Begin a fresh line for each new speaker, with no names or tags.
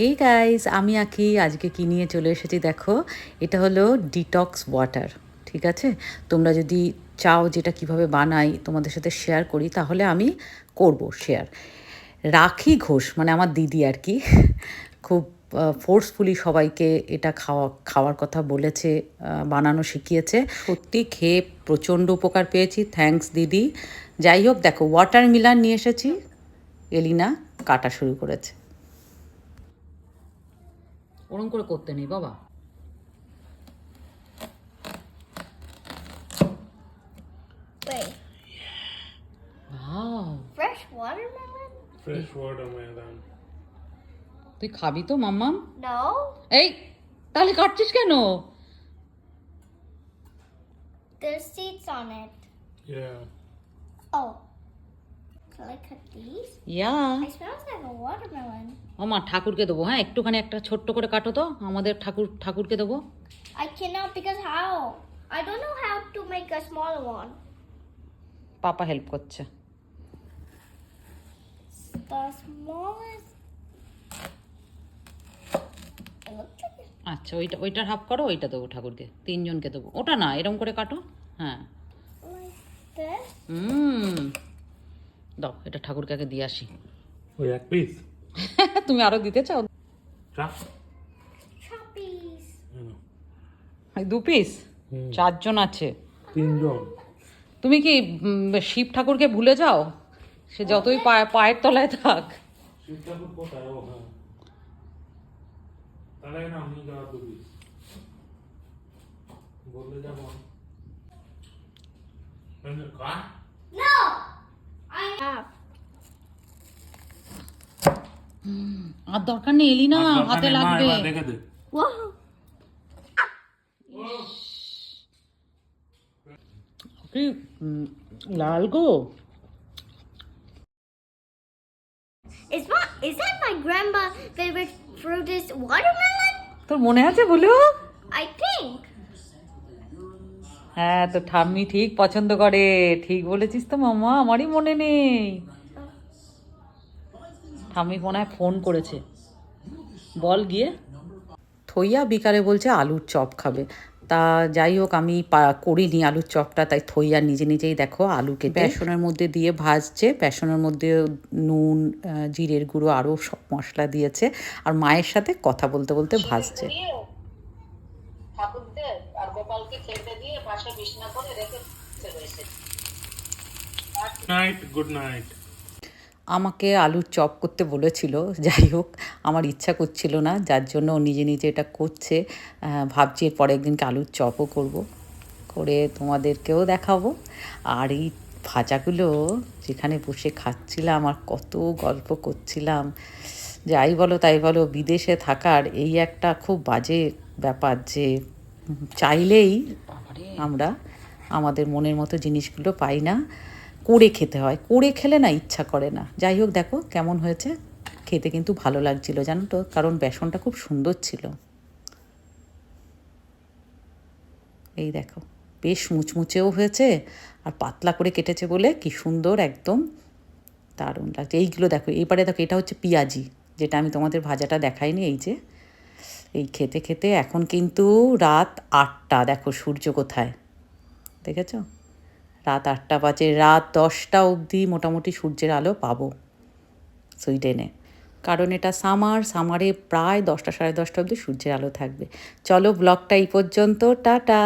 Hey guys আমি আঁকি আজকে কি নিয়ে চলে এসেছি দেখো? এটা হলো ডিটক্স ওয়াটার ঠিক আছে? তোমরা যদি চাও যেটা কীভাবে বানাই, তোমাদের সাথে শেয়ার করি, তাহলে আমি করব শেয়ার রাখি ঘোষ মানে আমার দিদি আর কি, খুব ফোর্সফুলি সবাইকে এটা খাওয়া, খাওয়ার কথা বলেছে বানানো শিখিয়েছে। সত্যি খেয়ে প্রচণ্ড উপকার পেয়েছি থ্যাঙ্কস দিদি। যাই হোক, দেখো ওয়াটার মিলান নিয়ে এসেছি। এলিনা কাটা শুরু করেছে। ওরম করে করতে নেই বাবা। তুই খাবি তো মাম্মাম? এই তাহলে কাটছিস কেন?
There's seeds on it.
Yeah.
Oh.
আমার ঠাকুরকে দেবো হ্যাঁ একটুখানি একটা ছোট্ট করে কাটো তো আমাদের ঠাকুর ঠাকুরকে দেবো পাপা হেল্প করছে আচ্ছা ওইটা ওইটা হাফ করো ওইটা দেবো ঠাকুরকে তিনজনকে দেবো ওটা না এরম করে কাটো হ্যাঁ হুম দাও এটা ঠাকুরকে আগে দিয়ে আসি।
ওই এক পিস
তুমি আরও দিতে চাও? দু পিস চারজন আছে।
তিনজন।
তুমি কি শিব ঠাকুরকে ভুলে যাও? সে যতই পায়ে- পায়ের তলায় থাক।
শিব ঠাকুর কোথায়? ও হ্যাঁ। তাহলে না আমি যাওয়া দু পিস বললে যেমন
No! I have.
আর দরকার নেই এলি না হাতে লাগবে। লাল গো।
Is my is that my grandma's favorite fruit is watermelon?
তোর মনে আছে বলো?
I think.
হ্যাঁ তো ঠাম্মি ঠিক পছন্দ করে। ঠিক বলেছিস তো মামা আমারই মনে নেই। ঠাম্মি মনে হয় ফোন করেছে। বল গিয়ে। থইয়া বিকারে বলছে আলুর চপ খাবে। তা যাই হোক আমি পা- করিনি আলুর চপটা তাই থইয়া নিজে নিজেই দেখো আলুকে বেসনের মধ্যে দিয়ে ভাজছে। বেসনের মধ্যে নুন জিরের গুঁড়ো আরও সব মশলা দিয়েছে। আর মায়ের সাথে কথা বলতে বলতে ভাজছে।
গুড নাইট
আমাকে আলুর চপ করতে বলেছিল যাই হোক আমার ইচ্ছা করছিল না যার জন্য ও নিজে নিজে এটা করছে। ভাবছি এর পরের দিনকে আলুর চপও করব করে তোমাদেরকেও দেখাবো। আর এই ভাজাগুলো যেখানে বসে খাচ্ছিলাম আর কত গল্প করছিলাম যাই বলো তাই বলো বিদেশে থাকার এই একটা খুব বাজে ব্যাপার যে চাইলেই আমরা আমাদের মনের মতো জিনিসগুলো পাই না। করে খেতে হয়। করে খেলে না ইচ্ছা করে না। যাই হোক, দেখো কেমন হয়েছে। খেতে কিন্তু ভালো লাগছিল, জানো তো? কারণ বেসনটা খুব সুন্দর ছিল। এই দেখো, বেশ মুচমুচেও হয়েছে আর পাতলা করে কেটেছে বলে কি সুন্দর, একদম দারুণ লাগছে। এইগুলো দেখো, এইবারে দেখো, এটা হচ্ছে পিঁয়াজি, যেটা আমি তোমাদের ভাজাটা দেখাইনি, এই যে। এই খেতে খেতে এখন কিন্তু রাত আটটা, দেখো সূর্য কোথায়। দেখেছ? রাত আটটা বাজে, রাত দশটা অবধি মোটামুটি সূর্যের আলো পাবো সুইডেনে। কারণ এটা সামার, সামারে প্রায় দশটা সাড়ে দশটা অবধি সূর্যের আলো থাকবে। চলো ব্লগটা এই পর্যন্ত, টাটা!